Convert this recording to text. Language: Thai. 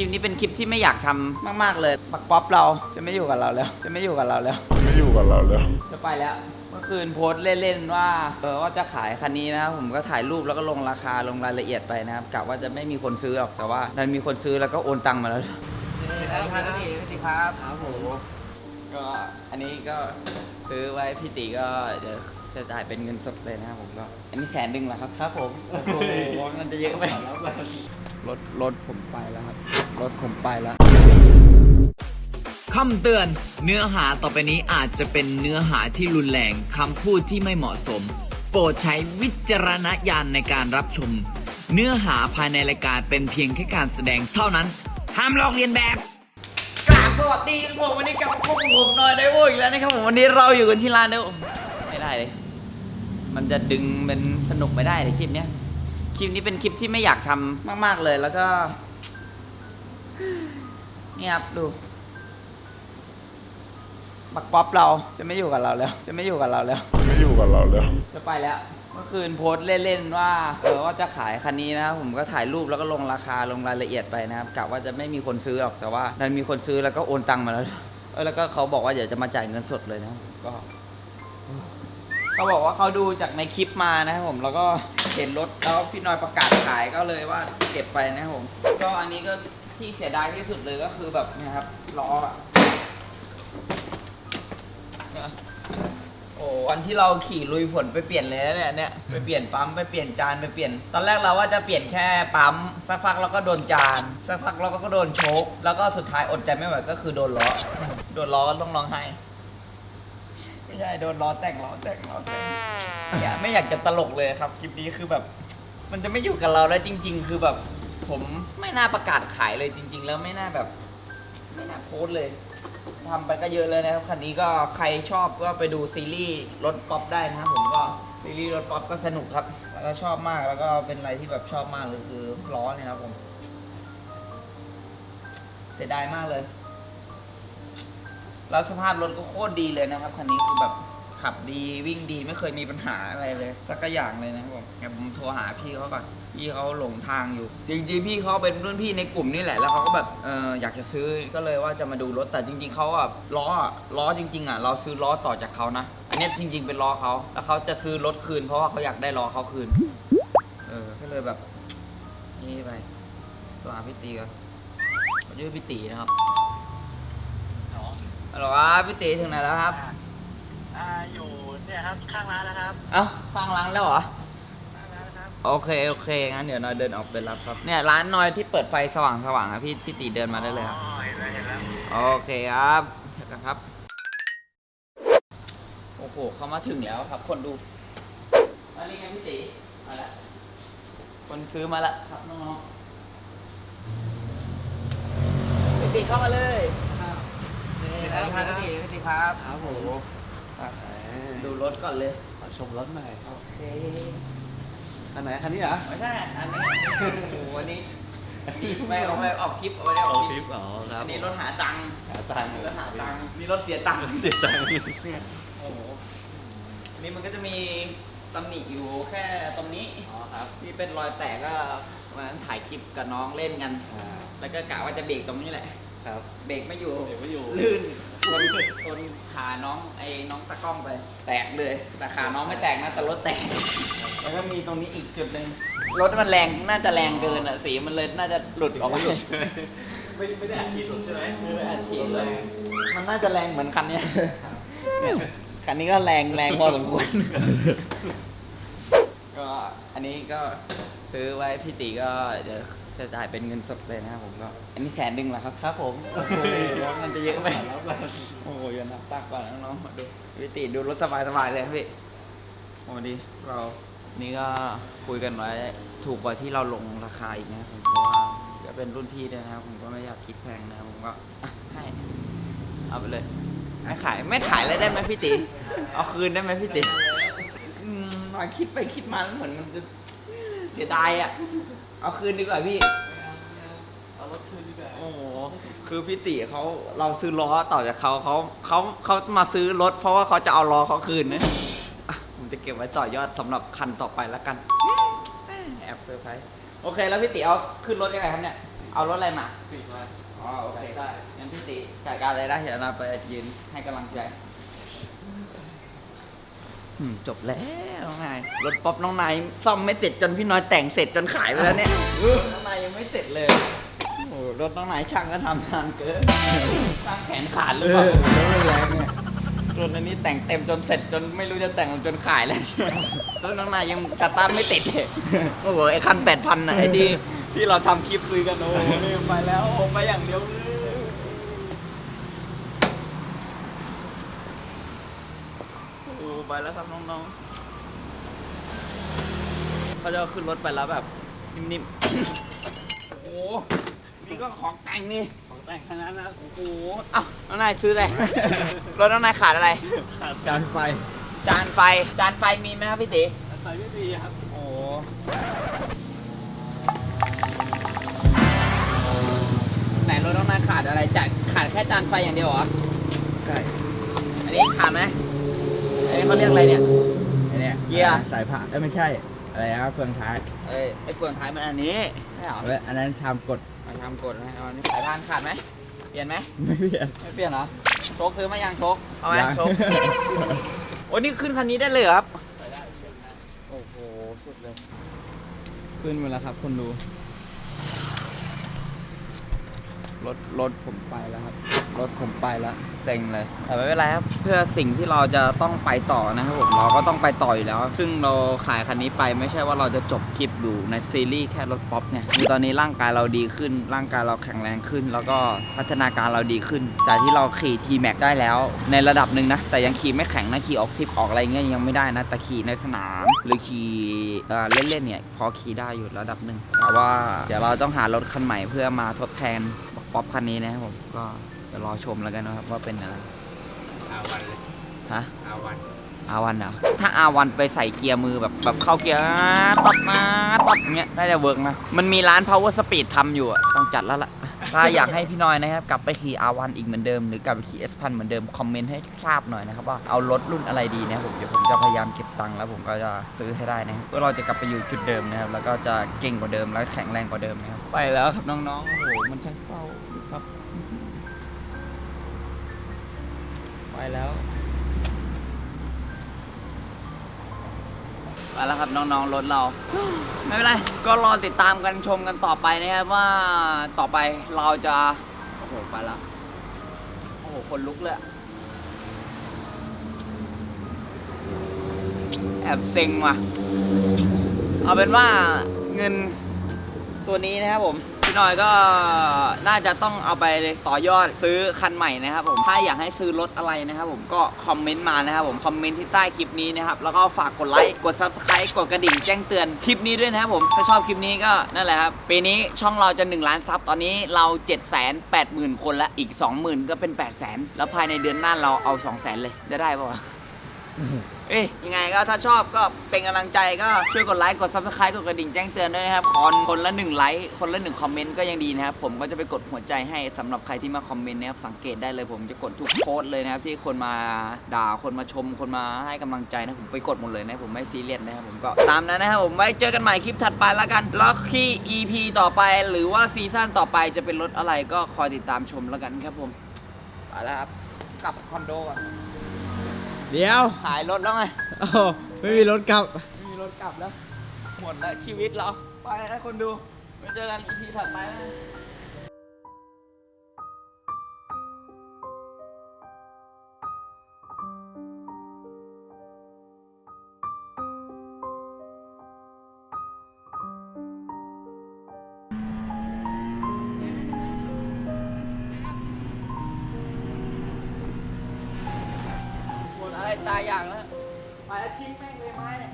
ลิปนี้เป็นคลิปที่ไม่อยากทำมาก ๆ เลยปักป๊อปเราจะไม่อยู่กับเราแล้ว จะไม่อยู่กับเราแล้ว ไม่อยู่กับเราแล้ว จะไปแล้ว เมื่อคืนโพสต์เล่น ๆ ว่าเออว่าจะขายคันนี้นะครับผมก็ถ่ายรูปแล้วก็ลงราคาลงรายละเอียดไปนะครับกะว่าจะไม่มีคนซื้อหรอกแต่ว่าดันมีคนซื้อแล้วก็โอนตังค์มาแล้วครับครับพี่ตีครับครับผมก็อันนี้ก็ซื้อไว้พี่ตีก็เดี๋ยวจะจ่ายเป็นเงินสดเลยนะครับผมก็อันนี้แสนหนึ่งเหรอครับครับผมโอ้โหมันจะเยอะไป รถรถผมไปแล้วครับ รถผมไปแล้ว คำเตือน เนื้อหาต่อไปนี้อาจจะเป็นเนื้อหาที่รุนแรงคำพูดที่ไม่เหมาะสม โปรดใช้วิจารณญาณในการรับชม เนื้อหาภายในรายการเป็นเพียงแค่การแสดงเท่านั้น ห้ามลอกเลียนแบบ กราบสวัสดีครับผมวันนี้กลับมาพบกับผมหน่อยได้โว้ยอีกแล้วนะครับผมวันนี้เราอยู่กันที่ร้านเดียวไม่ได้เลย มันจะดึงเป็นสนุกไม่ได้เลยคลิปเนี้ยค ลิปนี้เป็นคลิปที่ไม่อยากทำมาก ๆเลยแล้วก็ นี่ครับดูบักป๊อปเราจะไม่อยู่กับเราแล้ว จะไม่อยู่กับเราแล้ว ไม่อยู่กับเราแล้ว จะไปแล้ว เมื่อคืนโพสต์เล่นๆว่าเออว่าจะขายคันนี้นะครับผมก็ถ่ายรูปแล้วก็ลงราคาลงรายละเอียดไปนะครับกะว่าจะไม่มีคนซื้อหรอกแต่ว่าดันมีคนซื้อแล้วก็โอนตังค์มาแล้วเออแล้วก็เขาบอกว่าเดี๋ยวจะมาจ่ายเงินสดเลยนะก็เขาบอกว่าเขาดูจากในคลิปมานะครับผมแล้วก็ เห็นรถแล้วพี่น้อยประกาศขายก็เลยว่าเก็บไปนะครับผมก็อันนี้ก็ที่เสียดายที่สุดเลยก็คือแบบเนะครับล้อโอ้วันที่เราขี่ลุยฝนไปเปลี่ยนเลยนะเนี่ยเนี่ยไปเปลี่ยนปั๊มไปเปลี่ยนจานไปเปลี่ยน ตอนแรกเราว่าจะเปลี่ยนแค่ปั๊มสักพักเราก็โดนจานสักพักเราก็โดนโชคแล้วก็สุดท้ายอดใจไม่ไหวก็คือโดนล้อโดนล้อก็ต้องร้องไห้ ไม่ใช่โดนล้อแต่งล้อแต่งล้อแต่งอย่าไม่อยากจะตลกเลยครับคลิปนี้คือแบบ มันจะไม่อยู่กับเราแล้วจริง ๆ คือแบบ ผมไม่น่าประกาศขายเลยจริง ๆ แล้วไม่น่าแบบ ไม่น่าโพสต์เลยทำไปก็เยอะเลยนะครับคันนี้ก็ใครชอบก็ไปดูซีรีส์รถป๊อปได้นะครับผมก็ซีรีส์รถป๊อปก็สนุกครับ แล้วก็ชอบมากแล้วก็เป็นอะไรที่แบบชอบมากเลยคือล้อเนี่ยครับผม เสียดายมากเลย แล้วสภาพรถก็โคตรดีเลยนะครับคันนี้คือแบบขับดีวิ่งดีไม่เคยมีปัญหาอะไรเลยสักอย่างเลยนะครับผมเดี๋ยวผมโทรหาพี่เขาก่อนพี่เขาหลงทางอยู่ จริงๆพี่เขาเป็นรุ่นพี่ในกลุ่มนี่แหละแล้วเขาก็แบบเอออยากจะซื้อก็เลยว่าจะมาดูรถแต่จริง ๆเขาอะล้ออะล้อจริง ๆอะเราซื้อล้อต่อจากเขานะอันนี้จริง ๆ เป็นล้อเขาแล้วเขาจะซื้อรถคืน เพราะว่าเขาอยากได้ล้อเขาคืนเออก็เลยแบบนี่ไปตัวหาพี่ตีก่อนเขาชื่อพี่ตีนะครับ ฮัลโหลครับพี่ตีถึงไหนแล้วครับ อ่าอยู่เนี่ยครับข้างร้านแล้วครับเอ้าฟังร้านแล้วเหรอ ข้างร้านแล้วครับ โอเคโอเคงั้นเดี๋ยวนอยเดินออกไปรับครับ เนี่ยร้านนอยที่เปิดไฟสว่างสว่างๆอะพี่พี่ตีเดินมาได้เลยครับ อ๋อเห็นแล้วเห็นแล้วโอเคครับเจอกันครับ โอ้โห เขามาถึงแล้วครับ คนดูอันนี้ไงพี่ตีมาแล้วคนซื้อมาแล้วครับน้องๆพี่ตีเข้ามาเลย นี่ครับพี่ตีพี่ตีครับครับผมดูรถก่อนเลย ขอชมรถหน่อยโอเค อันไหนคันนี้เหรอไม่ใช่ อันนี้โอ้โหวันนี้ไม่เอาไม่ออกคลิปเอาไว้ได้ออกคลิป อ๋อครัอับนนี้รถหาตังค์ หาตังค์รถหาตังค์นี่รถเสียตังค์ เสียตังค์ โอ้โห นี่มันก็จะมีตำหนิอยู่แค่ตรงนี้ อ๋อครับ ที่เป็นรอยแตกก็วันนั้นถ่ายคลิปกับน้องเล่นกัน แล้วก็กะว่าจะเบรกตรงนี้แหละ ครับเบรกไม่อยู่ เบรกไม่อยู่ ลื่นชนชนขาน้องไอ้น้องตะกล้องไป แตกเลย แต่ขาน้องไม่แตกนะแต่รถแตก แล้วก็มีตรงนี้อีกจุดหนึ่งรถมันแรงน่าจะแรงเกินอะสีมันเลยน่าจะหลุดออกมาไม่ไม่ได้อัดฉีดหรอกใช่ไหมไม่ได้อัดฉีดเลยมันน่าจะแรงเหมือนคันเนี้ยเนี่ยคันนี้ก็แรงแรงพอสมควร ก็อันนี้ก็ซื้อไว้พี่ตีก็เดี๋ยวจะจ่ายเป็นเงินสดเลยนะครับผมก็ อันนี้แสนหนึ่งเหรอครับครับผมโอ้โหมันจะเยอะไปโอ้โหยันนับตักก่อนน้องๆมาดูพี่ติดูรถสบายๆเลยครับพี่โอ้ดีเรานี่ก็คุยกันไว้ถูกกว่าที่เราลงราคาอีกนะครับผมเพราะว่าก็เป็นรุ่นพี่ด้วยนะครับผมก็ไม่อยากคิดแพงนะผมก็ให้เอาไปเลยไม่ขายไม่ขายเลยได้ไหมพี่ติเอาคืนได้ไหมพี่ติอื มมาคิดไปคิดมาแล้วเหมือนมันจะเสียดายอะ เอาคืนดีกว่าพี่ เอารถคืนดีกว่าโอ้โห คือพี่ติเขาเราซื้อล้อต่อจากเขาเขาเขาเขามาซื้อรถเพราะว่าเขาจะเอาล้อเขาคืนนะอะผมจะเก็บไว้ต่อยอดสำหรับคันต่อไปแล้วกัน แอบเซอร์ไพรส์ โอเค แล้วพี่ติเอาขึ้นรถยังไงครับเนี่ย เอารถอะไรมาอ๋อโอเคได้งั้นพี่ติจัดการเลยได้เดี๋ยวเราไปยืนให้กำลังใจ อืมจบแล้วน้องนายรถป๊อปน้องนายซ่อมไม่เสร็จจนพี่น้อยแต่งเสร็จจนขายไปแล้วเนี่ยน้องนายยังไม่เสร็จเลยโอ้โหรถน้องนายช่างก็ทำนานเกินช่างแขนขาดหรือเปล่าไม่แรงเนี่ยจนอันนี้แต่งเต็มจนเสร็จจนไม่รู้จะแต่งจนขายแล้วแล้วน้องนายยังกระตันไม่ติดเลยโอ้โหไอ้คันแปดพันนะไอ้ที่ที่เราทำคลิปคุยกันโอ้โหนี่ไปแล้วโอ้ไปอย่างเดียวเลยโอ้โห ไปแล้วครับน้องๆเขาจะขึ้นรถไปแล้วแบบนิ่มๆ โอ้โหนี่ก็ของแต่งนี่ ของแต่งขนาดนั้นโอ้โหเอ้าน้องนายซื้ออะไร รถน้องนายขาดอะไร ขาดการไฟ จานไฟ จานไฟมีไหมครับพี่ติใส่ไม่ดีครับ โอ้ไหนรถน้องนายขาดอะไรจัดขาดแค่จานไฟอย่างเดียวเหรอ ใช่ อันนี้ขาดไหม อันนี้เขาเรียกอะไรเนี่ยไอเนี่ยเกียร์ สายผ่านเอ้ยไม่ใช่ อะไรนะเฟืองท้ายเอ้ยไอ้เฟืองท้ายมันอันนี้ใช่เหรอเว้ยอันนั้นชามกดมาทำกดให้เอาอันนี้สายพานขาดไหมเปลี่ยนไหมไม่เปลี่ยนไม่เปลี่ยนเหรอโชคซื้อมายังโชคเอาไหมยังโชคโอ้นี่ขึ้นคันนี้ได้เลยเหรอครับโอ้โหสุดเลย ขึ้นมาแล้วครับคนดู รถรถผมไปแล้วครับ รถผมไปแล้วเซ็งเลย แต่ไม่เป็นไรครับ เพื่อสิ่งที่เราจะต้องไปต่อนะครับผม เราก็ต้องไปต่ออยู่แล้ว ซึ่งเราขายคันนี้ไปไม่ใช่ว่าเราจะจบคลิปอยู่ในซีรีส์แค่รถป๊อปไงคือตอนนี้ร่างกายเราดีขึ้น ร่างกายเราแข็งแรงขึ้น แล้วก็พัฒนาการเราดีขึ้น จากที่เราขี่ทีแม็กได้แล้ว ในระดับหนึ่งนะ แต่ยังขี่ไม่แข็งนะขี่ออกทริปออกอะไรเงี้ยยังไม่ได้นะแต่ขี่ในสนามหรือขี่เอ่อเล่นๆเนี่ยพอขี่ได้อยู่ระดับหนึ่งแต่ว่าเดี๋ยวเราต้องหารถคันใหม่เพื่อมาทดแทน ป๊อปคันนี้นะครับผมก็เดี๋ยวรอชมแล้วกันนะครับว่าเป็นอะไรอาวันเลยฮะอาวันอาวันเหรอถ้าอาวันไปใส่เกียร์มือแบบแบบเข้าเกียร์ตัดมาตัดอย่างเงี้ยน่าจะเวิร์กนะมันมีร้าน power speed ทำอยู่อะต้องจัดแล้วล่ะ ถ้าอยากให้พี่น้อยนะครับกลับไปขี่อาวันอีกเหมือนเดิม หรือกลับไปขี่เอสพันเหมือนเดิม คอมเมนต์ให้ทราบหน่อยนะครับว่าเอารถรุ่นอะไรดีนะครับผมเดี๋ยวผมจะพยายามเก็บตังค์แล้วผมก็จะซื้อให้ได้นะครับเพื่อเราจะกลับไปอยู่จุดเดิมนะครับแล้วก็จะเก่งกว่าเดิมและแข็งแรงกว่าเดิมนะครับไปแล้วครับน้องๆโอ้โหมันช่างเศร้าครับ ไปแล้ว ไปแล้วครับน้องๆรถเรา ไม่เป็นไร ก็รอติดตามกันชมกันต่อไปนะครับว่าต่อไปเราจะโอ้โหไปแล้วโอ้โหคนลุกเลยแอบเซ็งว่ะ เอาเป็นว่าเงินตัวนี้นะครับผม พี่หน่อยก็น่าจะต้องเอาไปต่อยอดซื้อคันใหม่นะครับผมถ้าอยากให้ซื้อรถอะไรนะครับผมก็คอมเมนต์มานะครับผมคอมเมนต์ที่ใต้คลิปนี้นะครับแล้วก็ฝากกดไลค์กด subscribe กดกระดิ่งแจ้งเตือนคลิปนี้ด้วยนะครับผมถ้าชอบคลิปนี้ก็นั่นแหละครับปีนี้ช่องเราจะ 1 ล้านซับตอนนี้เรา 7 8 0 0 0 0 คนละอีก 20,000 ก็เป็น 8 0 0 0 0 0แล้วภายในเดือนหน้าเราเอา 2 0 0 0 0 0เลยได้ได้ปะวะ เอ้ยยังไงก็ถ้าชอบก็เป็นกำลังใจก็ช่วยกดไลค์กด subscribe กดกระดิ่งแจ้งเตือนด้วยนะครับ คนคนละหนึ่งไลค์คนละหนึ่งคอมเมนต์ก็ยังดีนะครับ ผมก็จะไปกดหัวใจให้สำหรับใครที่มาคอมเมนต์นะครับ สังเกตได้เลยผมจะกดทุกโพสต์เลยนะครับ ที่คนมาด่าคนมาชมคนมาให้กำลังใจนะผมไปกดหมดเลยนะผมไม่ซีเรียสนะครับผมก็ตามนั้นนะครับผมไว้เจอกันใหม่คลิปถัดไปแล้วกันแล้วที่ EP ต่อไปหรือว่าซีซั่นต่อไปจะเป็นรถอะไรก็คอยติดตามชมแล้วกันครับผมไปแล้วครับกลับคอนโดก่อน เดี๋ยวขายรถแล้วไงโอ้โหไม่มีรถกลับ ไม่มีรถกลับแล้ว หมดแล้วชีวิตเรา ไปให้คนดูไว้เจอกันอีพีถัดไปนะ ตายอย่างแล้ว ไปแล้วทิ้งแม่งเลยไม้เนี่ย